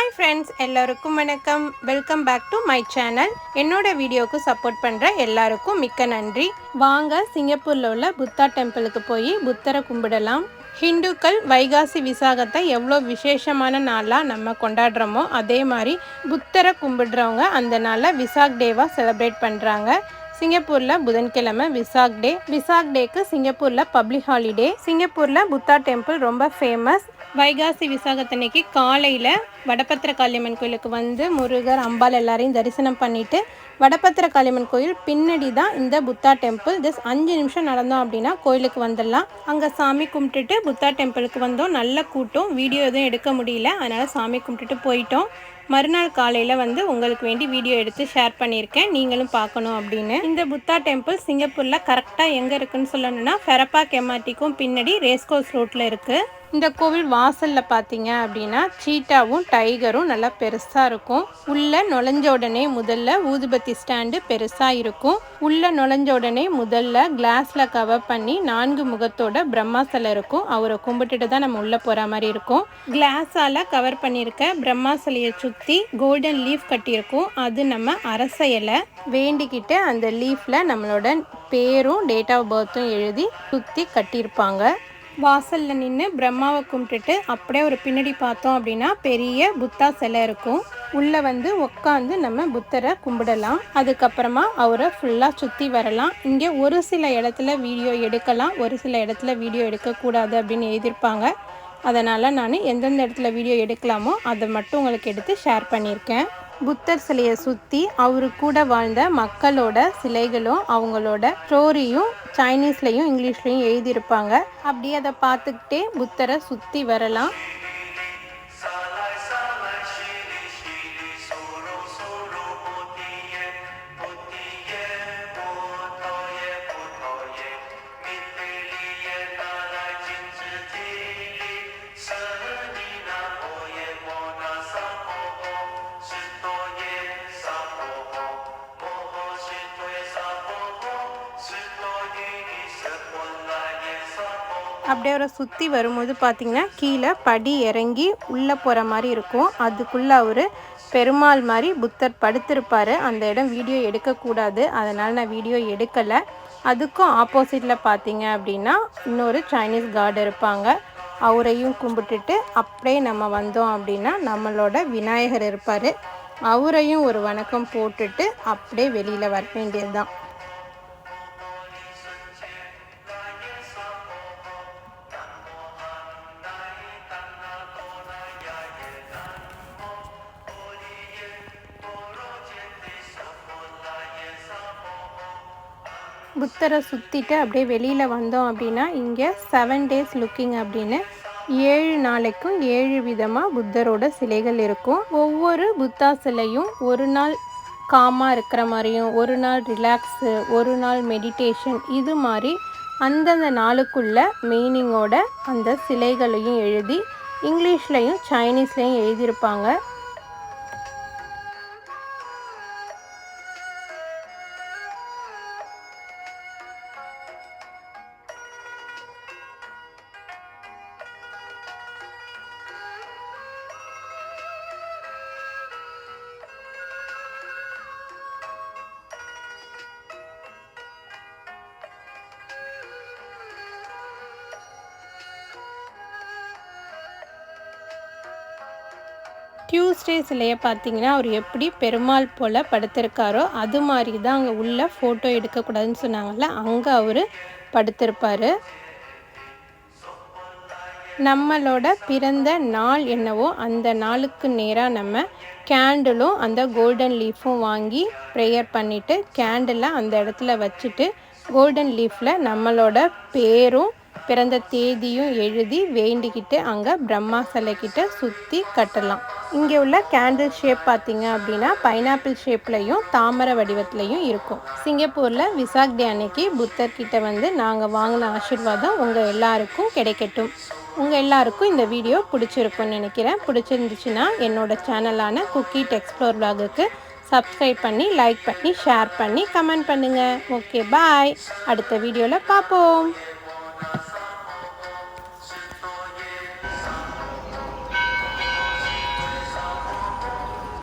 Hi friends எல்லோருக்கும் வணக்கம். Welcome back to my channel என்னோட வீடியோவுக்கு சப்போர்ட் பண்ணுற எல்லாருக்கும் மிக்க நன்றி. வாங்க சிங்கப்பூரில் உள்ள புத்தா டெம்பிளுக்கு போய் புத்தரை கும்பிடலாம். ஹிந்துக்கள் வைகாசி விசாகத்தை எவ்வளோ விசேஷமான நாளாக நம்ம கொண்டாடுறோமோ அதே மாதிரி புத்தரை கும்பிடுறவங்க அந்த நாளை விசாக் டேவாக செலிப்ரேட் பண்ணுறாங்க சிங்கப்பூரில் புதன்கிழமை விசாக் டே. விசாக் டேக்கு சிங்கப்பூரில் பப்ளிக் ஹாலிடே சிங்கப்பூரில் புத்தா டெம்பிள் ரொம்ப ஃபேமஸ் வைகாசி விசாகத்தன்னைக்கு காலையில் வடபத்திர காளியம்மன் கோயிலுக்கு வந்து முருகர் அம்பாள் எல்லாரையும் தரிசனம் பண்ணிவிட்டு வடபத்திர காளியம்மன் கோயில் பின்னாடி தான் இந்த புத்தா டெம்பிள். ஜஸ்ட் அஞ்சு நிமிஷம் நடந்தோம் அப்படின்னா கோயிலுக்கு வந்துடலாம். அங்கே சாமி கும்பிட்டுட்டு புத்தா டெம்பிளுக்கு வந்தோம். நல்ல கூட்டம். வீடியோ எதுவும் எடுக்க முடியல. அதனால் சாமி கும்பிட்டுட்டு போயிட்டோம். மறுநாள் காலையில் வந்து உங்களுக்கு வேண்டி வீடியோ எடுத்து ஷேர் பண்ணியிருக்கேன். நீங்களும் பார்க்கணும் அப்படின்னு. இந்த புத்தா டெம்பிள் சிங்கப்பூரில் கரெக்டாக எங்கே இருக்குன்னு சொல்லணும்னா ஃபெரப்பா கெமாட்டிக்கும் பின்னாடி ரேஸ்கோஸ் ரோட்டில் இருக்குது இந்த கோவில் வாசலில் பார்த்தீங்க அப்படின்னா சீட்டாவும் டைகரும் நல்லா பெருசாக இருக்கும். உள்ளே நுழைஞ்ச உடனே முதல்ல ஊதுபத்தி ஸ்டாண்டு பெருசாக இருக்கும். உள்ளே நுழைஞ்ச உடனே முதல்ல கிளாஸில் கவர் பண்ணி நான்கு முகத்தோட பிரம்மா சிலை இருக்கும். அவரை கும்பிட்டுட்டு தான் நம்ம உள்ளே போகிற மாதிரி இருக்கும். கிளாஸால் கவர் பண்ணியிருக்க பிரம்மா சிலையை சுற்றி சுற்றி கோல்டன் லீஃப் கட்டியிருக்கும். அது நம்ம அரச இலை. வேண்டிக்கிட்டு அந்த லீஃபில் நம்மளோட பேரும் டேட் ஆஃப் பர்த்தும் எழுதி சுற்றி கட்டியிருப்பாங்க. வாசலில் நின்று பிரம்மாவை கும்பிட்டுட்டு அப்படியே ஒரு பின்னாடி பார்த்தோம் அப்படின்னா பெரிய புத்தா சிலை இருக்கும். உள்ளே வந்து உட்காந்து நம்ம புத்தரை கும்பிடலாம். அதுக்கப்புறமா அவரை ஃபுல்லாக சுற்றி வரலாம். இங்கே ஒரு சில இடத்துல வீடியோ எடுக்கலாம். ஒரு சில இடத்துல வீடியோ எடுக்கக்கூடாது அப்படின்னு எழுதியிருப்பாங்க. அதனால் நான் எந்தெந்த இடத்துல வீடியோ எடுக்கலாமோ அதை மட்டும் உங்களுக்கு எடுத்து ஷேர் பண்ணியிருக்கேன். புத்தர் சிலையை சுற்றி அவரு கூட வாழ்ந்த மக்களோட சிலைகளும் அவங்களோட ஸ்டோரியும் சைனீஸ்லேயும் இங்கிலீஷ்லேயும் எழுதியிருப்பாங்க. அப்படியே அதை பார்த்துக்கிட்டே புத்தரை சுற்றி வரலாம். அப்படியே அவரை சுற்றி வரும்போது பார்த்திங்கன்னா கீழே படி இறங்கி உள்ளே போகிற மாதிரி இருக்கும். அதுக்குள்ளே அவர் பெருமாள் மாதிரி புத்தர் படுத்திருப்பார். அந்த இடம் வீடியோ எடுக்கக்கூடாது. அதனால் நான் வீடியோ எடுக்கலை. அதுக்கும் ஆப்போசிட்டில் பார்த்தீங்க அப்படின்னா இன்னொரு சைனீஸ் கார்டு இருப்பாங்க. அவரையும் கும்பிட்டுட்டு அப்படியே நம்ம வந்தோம் அப்படின்னா நம்மளோட விநாயகர் இருப்பார். அவரையும் ஒரு வணக்கம் போட்டுட்டு அப்படியே வெளியில் வர வேண்டியது தான் புத்தரை சுற்றிட்டு அப்படியே வெளியில் வந்தோம் அப்படின்னா இங்கே செவன் டேஸ் லுக்கிங் அப்படின்னு ஏழு நாளைக்கும் ஏழு விதமாக புத்தரோட சிலைகள் இருக்கும். ஒவ்வொரு புத்தா சிலையும் ஒரு நாள் காமாக இருக்கிற மாதிரியும் ஒரு நாள் ரிலாக்ஸு ஒரு நாள் மெடிடேஷன் இது மாதிரி அந்தந்த நாளுக்குள்ள மீனிங்கோட அந்த சிலைகளையும் எழுதி இங்கிலீஷ்லேயும் சைனீஸ்லேயும் எழுதியிருப்பாங்க. டியூஸ்டே சிலையை பார்த்தீங்கன்னா அவர் எப்படி பெருமாள் போல் படுத்திருக்காரோ அது மாதிரி தான் அங்கே உள்ள ஃபோட்டோ எடுக்கக்கூடாதுன்னு சொன்னாங்கல்ல அங்கே அவர் படுத்திருப்பார். நம்மளோட பிறந்த நாள் என்னவோ அந்த நாளுக்கு நேராக நம்ம கேண்டிலும் அந்த கோல்டன் லீஃபும் வாங்கி ப்ரேயர் பண்ணிவிட்டு கேண்டிலை அந்த இடத்துல வச்சுட்டு கோல்டன் லீஃபில் நம்மளோட பேரும் பிறந்த தேதியும் எழுதி வேண்டிக்கிட்டு அங்கே பிரம்மா சிலைக்கிட்ட சுற்றி கட்டலாம். இங்கே உள்ள கேண்டில் ஷேப் பார்த்தீங்க அப்படின்னா பைனாப்பிள் ஷேப்லையும் தாமரை வடிவத்துலையும் இருக்கும். சிங்கப்பூரில் விசாக் டே அன்னைக்கு புத்தர்கிட்ட வந்து நாங்கள் வாங்கின ஆசிர்வாதம் உங்கள் எல்லாருக்கும் கிடைக்கட்டும். உங்கள் எல்லாருக்கும் இந்த வீடியோ பிடிச்சிருக்கும்னு நினைக்கிறேன். பிடிச்சிருந்துச்சுன்னா என்னோட சேனலான குக்கி டெக்ஸ்ப்ளோர் பிளாகுக்கு சப்ஸ்கிரைப் பண்ணி லைக் பண்ணி ஷேர் பண்ணி கமெண்ட் பண்ணுங்கள் ஓகே பாய் அடுத்த வீடியோவில் பார்ப்போம்